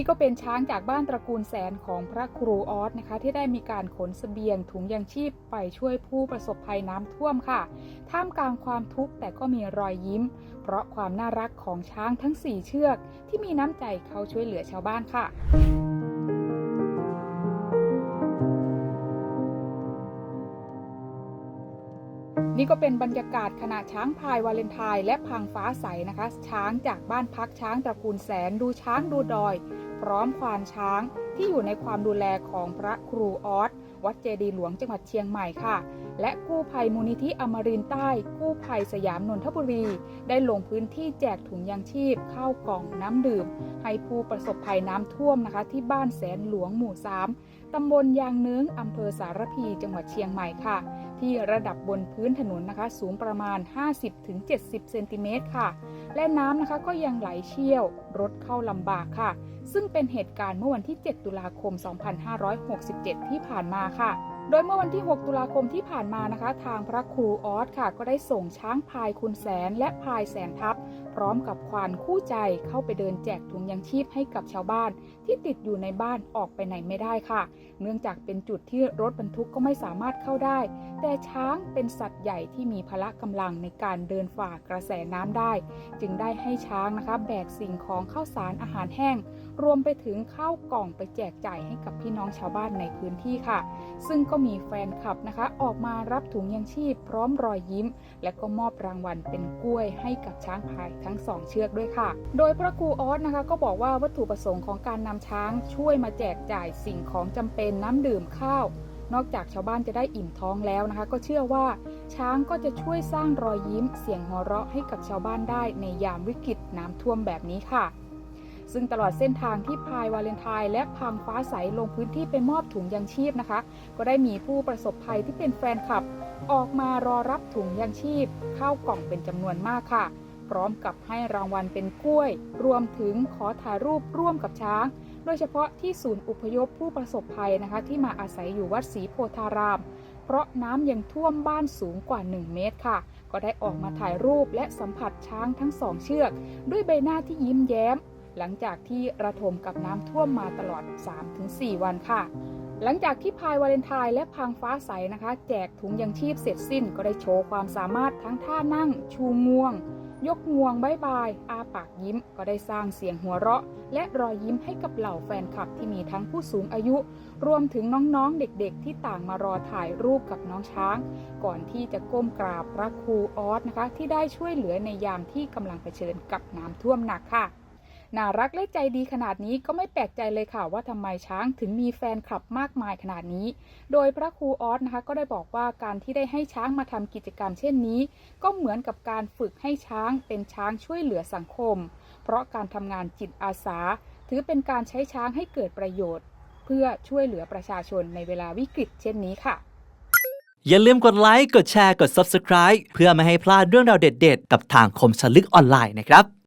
นี่ก็เป็นช้างจากบ้านตระกูลแสนของพระครูออสนะคะ ที่ได้มีการขนเสบียงถุงยางชีพไปช่วยผู้ประสบภัยน้ำท่วมค่ะ ท่ามกลางความทุกข์แต่ก็มีรอยยิ้ม เพราะความน่ารักของช้างทั้ง 4 เชือก ที่มีน้ำใจเขาช่วยเหลือชาวบ้านค่ะนี่ก็เป็นบรรยากาศขณะช้างพายวาเลนไทน์และพังฟ้าใสนะคะ ช้างจากบ้านพักช้างตระกูลแสนดูช้างดูดอย พร้อมควานช้างที่อยู่ในความดูแลของพระครูออสวัดเจดีหลวงจังหวัดเชียงใหม่ค่ะ และกู้ภัยมูลนิธิอมรินใต้ กู้ภัยสยามนนทบุรี ได้ลงพื้นที่แจกถุงยางชีพข้าวกล่องน้ำดื่ม ให้ผู้ประสบภัยน้ำท่วมนะคะ ที่บ้านแสนหลวงหมู่ 3ตำบลยางเนื้งอำเภอสารพีจังหวัดเชียงใหม่ค่ะ ที่ระดับบนพื้นถนนนะคะ สูงประมาณ 50-70 เซนติเมตรค่ะ และน้ำนะคะก็ยังไหลเชี่ยว รถเข้าลำบากค่ะ ซึ่งเป็นเหตุการณ์เมื่อวันที่ 7 ตุลาคม 2567 ที่ผ่านมาค่ะโดยเมื่อวันที่ 6 ตุลาคมที่ผ่านมานะคะ ทางพระครูออสค่ะ ก็ได้ส่งช้างพายคุณแสนและพายแสนทัพพร้อมกับควานคู่ใจเข้าไปเดินแจกถุงยังชีพให้กับชาวบ้าน ที่ติดอยู่ในบ้านออกไปไหนไม่ได้ค่ะ เนื่องจากเป็นจุดที่รถบรรทุกก็ไม่สามารถเข้าได้ แต่ช้างเป็นสัตว์ใหญ่ที่มีพละกำลังในการเดินฝ่ากระแสน้ำได้ จึงได้ให้ช้างนะคะแบกสิ่งของข้าวสารอาหารแห้ง รวมไปถึงข้าวกล่องไปแจกจ่ายให้กับพี่น้องชาวบ้านในพื้นที่ค่ะ ซึ่งก็มีแฟนคลับนะคะออกมารับถุงยังชีพพร้อมรอยยิ้ม และก็มอบรางวัลเป็นกล้วยให้กับช้างพายทั้งสองเชือกด้วยค่ะ โดยพระครูออสนะคะ ก็บอกว่าวัตถุประสงค์ของการนำช้างช่วยมาแจกจ่ายสิ่งของจำเป็นน้ำดื่มข้าว นอกจากชาวบ้านจะได้อิ่มท้องแล้วนะคะ ก็เชื่อว่า ช้างก็จะช่วยสร้างรอยยิ้มเสียงหัวเราะให้กับชาวบ้านได้ในยามวิกฤตน้ำท่วมแบบนี้ค่ะซึ่งตลอดเส้นทางที่พายวาเลนไทน์และพังฟ้าใสลงพื้นที่ไปมอบถุงยังชีพนะคะ ก็ได้มีผู้ประสบภัยที่เป็นแฟนคลับ ออกมารอรับถุงยังชีพข้าวกล่องเป็นจำนวนมากค่ะ พร้อมกับให้รางวัลเป็นกล้วย รวมถึงขอถ่ายรูปร่วมกับช้าง โดยเฉพาะที่ศูนย์อุพยพผู้ประสบภัยนะคะ ที่มาอาศัยอยู่วัดศรีโพธาราม เพราะน้ำยังท่วมบ้านสูงกว่า 1 เมตรค่ะ ก็ได้ออกมาถ่ายรูปและสัมผัสช้างทั้งสองเชือก ด้วยใบหน้าที่ยิ้มแย้ม หลังจากที่ระทมกับน้ำท่วมมาตลอด 3-4 วันค่ะหลังจากที่พายวาเลนไทน์และพังฟ้าใสนะคะ แจกถุงยังชีพเสร็จสิ้นก็ได้โชว์ความสามารถทั้งท่านั่ง ชูงวง ยกงวงบายบาย อาปากยิ้ม ก็ได้สร้างเสียงหัวเราะ และรอยยิ้มให้กับเหล่าแฟนคลับที่มีทั้งผู้สูงอายุ รวมถึงน้องๆเด็กๆ ที่ต่างมารอถ่ายรูปกับน้องช้าง ก่อนที่จะก้มกราบพระครูออสนะคะ ที่ได้ช่วยเหลือในยามที่กำลังเผชิญกับน้ำท่วมหนักค่ะ น่ารักและใจดีขนาดนี้ก็ไม่แปลกใจเลยค่ะว่าทำไมช้างถึงมีแฟนคลับมากมายขนาดนี้ โดยพระครูออสนะคะก็ได้บอกว่าการที่ได้ให้ช้างมาทำกิจกรรมเช่นนี้ ก็เหมือนกับการฝึกให้ช้างเป็นช้างช่วยเหลือสังคม เพราะการทำงานจิตอาสา ถือเป็นการใช้ช้างให้เกิดประโยชน์ เพื่อช่วยเหลือประชาชนในเวลาวิกฤตเช่นนี้ค่ะอย่าลืมกดไลค์ กดแชร์ กด Subscribe เพื่อไม่ให้พลาดเรื่องราวเด็ดๆ กับทางคมชลึกออนไลน์นะครับ